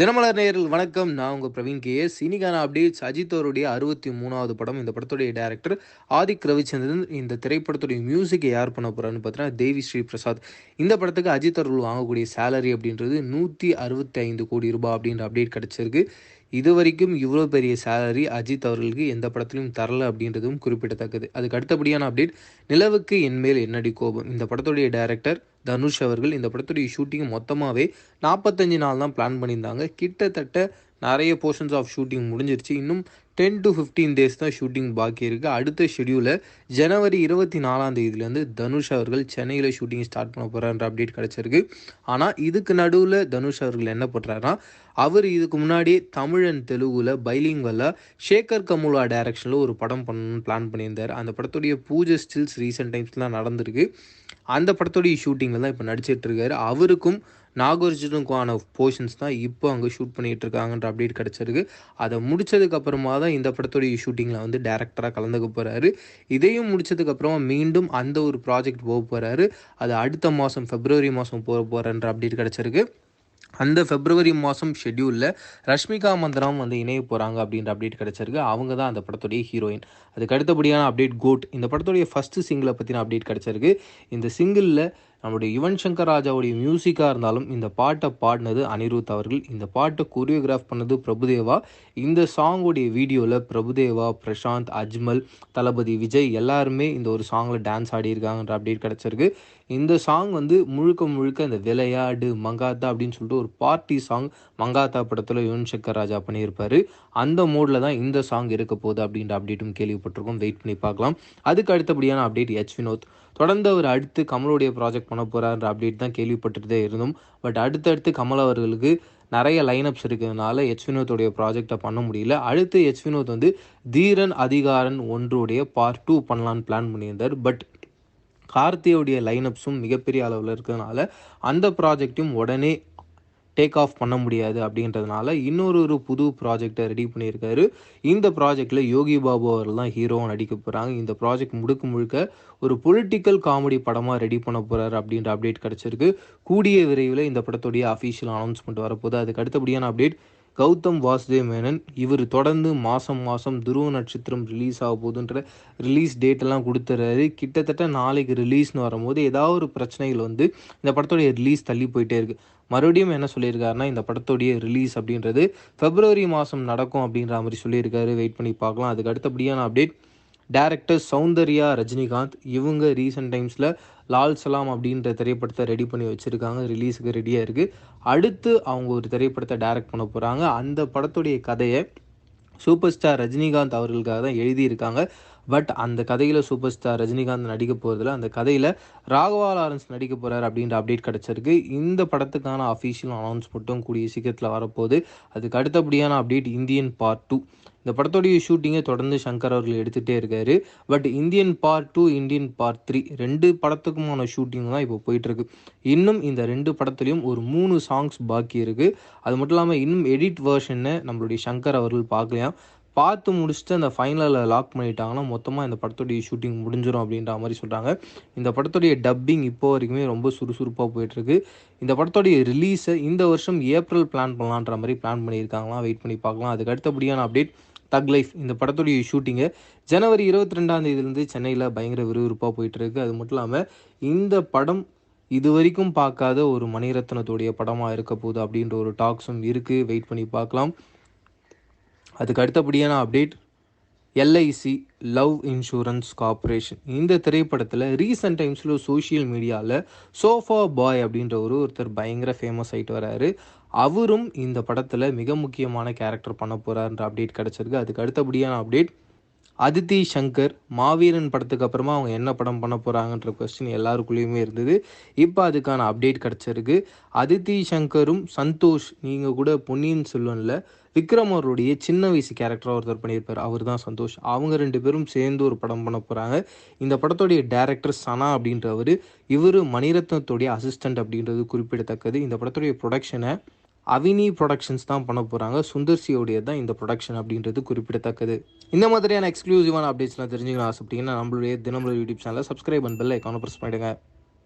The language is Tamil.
தினமலர் நேரில் வணக்கம். நான் உங்கள் பிரவீன் கேஎஸ் சினிகானா அப்டேட்ஸ். அஜித் அவருடைய அறுபத்தி மூணாவது படம். இந்த படத்துடைய டேரக்டர் ஆதிக் ரவிச்சந்திரன் இந்த திரைப்படத்துடைய மியூசிக்கை யார் பண்ண போகிறான்னு பார்த்தீங்கன்னா தேவி ஸ்ரீ பிரசாத். இந்த படத்துக்கு அஜித் அவர்கள் வாங்கக்கூடிய சேலரி அப்படின்றது நூற்றி அறுபத்தி ஐந்து கோடி ரூபாய் அப்படின்ற அப்டேட் கிடச்சிருக்கு. இது வரைக்கும் இவ்வளோ பெரிய சேலரி அஜித் அவர்களுக்கு எந்த படத்துலையும் தரல அப்படின்றதும் குறிப்பிடத்தக்கது. அதுக்கு அடுத்தபடியான அப்டேட் நிலவுக்கு என்மேல் என்னடி கோபம்? இந்த படத்துடைய டேரக்டர் தனுஷ் அவர்கள் இந்த படத்துடைய ஷூட்டிங் மொத்தமாகவே நாற்பத்தஞ்சு நாள் தான் பிளான் பண்ணியிருந்தாங்க. கிட்டத்தட்ட நிறைய போர்ஷன்ஸ் ஆஃப் ஷூட்டிங் முடிஞ்சிருச்சு. இன்னும் டென் டு ஃபிஃப்டீன் டேஸ் தான் ஷூட்டிங் பாக்கி இருக்குது அடுத்த ஷெடியூலில் ஜனவரி இருபத்தி நாலாம் தேதியிலேருந்து தனுஷ் அவர்கள் சென்னையில் ஷூட்டிங் ஸ்டார்ட் பண்ண போகிறான்ற அப்டேட் கிடச்சிருக்கு. ஆனால் இதுக்கு நடுவில் தனுஷ் அவர்கள் என்ன பண்ணுறாருன்னா அவர் இதுக்கு முன்னாடி தமிழ் அண்ட் தெலுங்குல பைலிங்கல்ல ஷேகர் கமுலா டைரக்ஷனில் ஒரு படம் பண்ணணும்னு பிளான் பண்ணியிருந்தார். அந்த படத்துடைய பூஜை ஸ்டில்ஸ் ரீசெண்ட் டைம்ஸ்லாம் நடந்திருக்கு. அந்த படத்துடைய ஷூட்டிங்கில் தான் இப்போ நடிச்சிட்டு இருக்காரு அவருக்கும் நாகார்ஜுனுக்கான போர்ஷன்ஸ் தான் இப்போ அங்கே ஷூட் பண்ணிகிட்டு இருக்காங்கன்ற அப்டேட் கிடச்சிருக்கு. அதை முடித்ததுக்கப்புறமா தான் இந்த படத்துடைய ஷூட்டிங்கில் வந்து டேரக்டராக கலந்துக்க போகிறாரு இதையும் முடித்ததுக்கப்புறமா மீண்டும் அந்த ஒரு ப்ராஜெக்ட் போக போகிறாரு அது அடுத்த மாதம் ஃபெப்ரவரி மாதம் போக போகிறன்ற அப்டேட் கிடச்சிருக்கு. அந்த பிப்ரவரி மாதம் ஷெட்யூலில் ரஷ்மிகா மந்திரம் வந்து இணைய போகிறாங்க அப்படின்ற அப்டேட் கிடச்சிருக்கு. அவங்க தான் அந்த படத்துடைய ஹீரோயின் அதுக்கு அடுத்தபடியான அப்டேட் கோட் இந்த படத்துடைய ஃபஸ்ட்டு சிங்கிளை பற்றின அப்டேட் கிடச்சிருக்கு. இந்த சிங்கிளில் நம்முடைய யுவன் சங்கர் ராஜாவுடைய மியூசிக்காக இருந்தாலும் இந்த பாட்டை பாடினது அனிருத் அவர்கள். இந்த பாட்டை கொரியோகிராஃப் பண்ணது பிரபுதேவா. இந்த சாங்குடைய வீடியோவில் பிரபுதேவா பிரசாந்த் அஜ்மல் தளபதி விஜய் எல்லாருமே இந்த ஒரு சாங்கில் டான்ஸ் ஆடியிருக்காங்கன்ற அப்டேட் கிடச்சிருக்கு. இந்த சாங் வந்து முழுக்க முழுக்க இந்த விளையாடு மங்காத்தா அப்படின்னு சொல்லிட்டு ஒரு பார்ட்டி சாங் மங்காத்தா படத்தில் யுவன் சங்கர் ராஜா பண்ணியிருப்பார். அந்த மோடில் தான் இந்த சாங் இருக்க போகுது அப்படின்ற அப்டேட்டும் கேள்விப்பட்டிருக்கோம். வெயிட் பண்ணி பார்க்கலாம். அதுக்கு அடுத்தபடியான அப்டேட் எச் வினோத். தொடர்ந்து அவர் அடுத்து கமலுடைய ப்ராஜெக்ட் பண்ண போகிறான்ற அப்டேட் தான் கேள்விப்பட்டுட்டே இருந்தோம். பட் அடுத்தடுத்து கமல் அவர்களுக்கு நிறைய லைனப்ஸ் இருக்கிறதுனால எச் வினோத்துடைய ப்ராஜெக்டை பண்ண முடியல. அடுத்து எச் வினோத் வந்து தீரன் அதிகாரன் ஒன்றுடைய பார்ட் டூ பண்ணலான்னு பிளான் பண்ணியிருந்தார். பட் கார்த்தியோடைய லைனப்ஸும் மிகப்பெரிய அளவில் இருக்கிறதுனால அந்த ப்ராஜெக்ட்டையும் உடனே டேக் ஆஃப் பண்ண முடியாது அப்படின்றதுனால இன்னொரு ஒரு புது ப்ராஜெக்டை ரெடி பண்ணியிருக்காரு. இந்த ப்ராஜெக்டில் யோகி பாபு அவர்கள் தான் ஹீரோவாக நடிக்க போகிறாங்க இந்த ப்ராஜெக்ட் முழுக்க முழுக்க ஒரு பொலிட்டிக்கல் காமெடி படமாக ரெடி பண்ண போகிறாரு அப்படின்ற அப்டேட் கிடச்சிருக்கு. கூடிய விரைவில் இந்த படத்துடைய அஃபீஷியல் அனௌன்ஸ்மெண்ட் வரப்போகுது. அதுக்கு அடுத்தபடியான அப்டேட் கௌதம் வாசுதேவ் மேனன் இவர் தொடர்ந்து மாதம் மாதம் துருவ நட்சத்திரம் ரிலீஸ் ஆக போகுதுன்ற ரிலீஸ் டேட்டெல்லாம் கொடுத்துறாரு. கிட்டத்தட்ட நாளைக்கு ரிலீஸ்னு வரும்போது ஏதாவது ஒரு பிரச்சனைகள் வந்து இந்த படத்துடைய ரிலீஸ் தள்ளி போயிட்டே இருக்கு. மறுபடியும் என்ன சொல்லியிருக்காருன்னா இந்த படத்துடைய ரிலீஸ் அப்படின்றது பிப்ரவரி மாதம் நடக்கும் அப்படின்ற மாதிரி சொல்லியிருக்காரு. வெயிட் பண்ணி பார்க்கலாம். அதுக்கு அடுத்தபடியான அப்டேட் டேரக்டர் சௌந்தர்யா ரஜினிகாந்த் இவங்க ரீசெண்ட் டைம்ஸில் லால் சலாம் அப்படின்ற திரைப்படத்தை ரெடி பண்ணி வச்சுருக்காங்க. ரிலீஸுக்கு ரெடியாக இருக்குது அடுத்து அவங்க ஒரு திரைப்படத்தை டைரக்ட் பண்ண போகிறாங்க அந்த படத்துடைய கதையை சூப்பர் ஸ்டார் ரஜினிகாந்த் அவர்களுக்காக தான் எழுதியிருக்காங்க. பட் அந்த கதையில் சூப்பர் ஸ்டார் ரஜினிகாந்த் நடிக்க போகிறதுல அந்த கதையில் ராகவா லாரன்ஸ் நடிக்க போகிறார் அப்படின்ற அப்டேட் கிடச்சிருக்கு. இந்த படத்துக்கான அஃபீஷியல் அனௌன்ஸ்மெண்ட்டும் கூடிய சீக்கிரத்தில் வரப்போகுது. அதுக்கு அடுத்தபடியான அப்டேட் இந்தியன் பார்ட் டூ இந்த படத்துடைய ஷூட்டிங்கை தொடர்ந்து சங்கர் அவர்கள் எடுத்துகிட்டே இருக்காரு. But Indian part two Indian part three ரெண்டு படத்துக்குமான ஷூட்டிங் தான் இப்போ போயிட்டுருக்கு. இன்னும் இந்த ரெண்டு படத்துலையும் ஒரு மூணு சாங்ஸ் பாக்கி இருக்குது அது மட்டும் இல்லாமல் இன்னும் எடிட் வேர்ஷனை நம்மளுடைய சங்கர் அவர்கள் பார்க்கலையாம் பார்த்து முடிச்சுட்டு அந்த ஃபைனலில் லாக் பண்ணிட்டாங்கன்னா மொத்தமாக இந்த படத்துடைய ஷூட்டிங் முடிஞ்சிடும் அப்படின்ற மாதிரி சொல்கிறாங்க இந்த படத்துடைய டப்பிங் இப்போ வரைக்குமே ரொம்ப சுறுசுறுப்பாக போயிட்டுருக்கு. இந்த படத்துடைய ரிலீஸை இந்த வருஷம் ஏப்ரல் பிளான் பண்ணலான்ற மாதிரி பிளான் பண்ணியிருக்காங்களாம் வெயிட் பண்ணி பார்க்கலாம். அதுக்கு அடுத்தபடியான அப்டேட் தக் லைஃப் இந்த படத்துடைய ஷூட்டிங்கு ஜனவரி இருபத்தி ரெண்டாம் தேதியிலேருந்து சென்னையில் பயங்கர விறுவிறுப்பாக போயிட்டுருக்கு. அது மட்டும் இல்லாமல் இந்த படம் இது வரைக்கும் பார்க்காத ஒரு மணிரத்னத்துடைய படமாக இருக்க போகுது அப்படின்ற ஒரு டாக்ஸும் இருக்குது வெயிட் பண்ணி பார்க்கலாம். அதுக்கு அடுத்தபடியான update LIC Love Insurance Corporation இந்த திரைப்படத்தில் ரீசெண்ட் டைம்ஸில் சோஷியல் மீடியாவில் சோஃபா பாய் அப்படின்ற ஒரு ஒருத்தர் பயங்கர ஃபேமஸ் ஆகிட்டு வராரு. அவரும் இந்த படத்தில் மிக முக்கியமான கேரக்டர் பண்ண போகிறாருன்ற அப்டேட் கிடச்சிருக்கு. அதுக்கு அடுத்தபடியான அப்டேட் அதித்தி சங்கர் மாவீரன் படத்துக்கு அப்புறமா அவங்க என்ன படம் பண்ண போகிறாங்கன்ற கொஸ்டின் எல்லாருக்குள்ளேயுமே இருந்தது. இப்போ அதுக்கான அப்டேட் கிடச்சிருக்கு. அதித்தி சங்கரும் சந்தோஷ் நீங்கள் கூட பொன்னியின் செல்வனில் விக்ரம் அவருடைய சின்ன வயசு கேரக்டராக ஒருத்தர் பண்ணியிருப்பார். அவர் தான் சந்தோஷ். அவங்க ரெண்டு பேரும் சேர்ந்து ஒரு படம் பண்ண போகிறாங்க இந்த படத்துடைய டேரக்டர் சனா அப்படின்றவர் இவர் மணிரத்னத்துடைய அசிஸ்டன்ட் அப்படின்றது குறிப்பிடத்தக்கது. இந்த படத்துடைய ப்ரொடக்ஷனை அவினி ப்ரொடக்ஷன்ஸ் தான் பண்ண போகிறாங்க சுந்தர்சியோடைய தான் இந்த ப்ரொடக்ஷன் அப்படின்றது குறிப்பிடத்தக்கது. இந்த மாதிரியான எக்ஸ்க்ளூசிவான அப்டேட்ஸ்லாம் தெரிஞ்சுக்கணும் ஆசைப்பட்டீங்கன்னா நம்மளுடைய தினமலர் யூடியூப் சேனலை சப்ஸ்கிரைப் அண்ட் பெல் ஐக்கான ப்ரெஸ் பண்ணிடுங்க.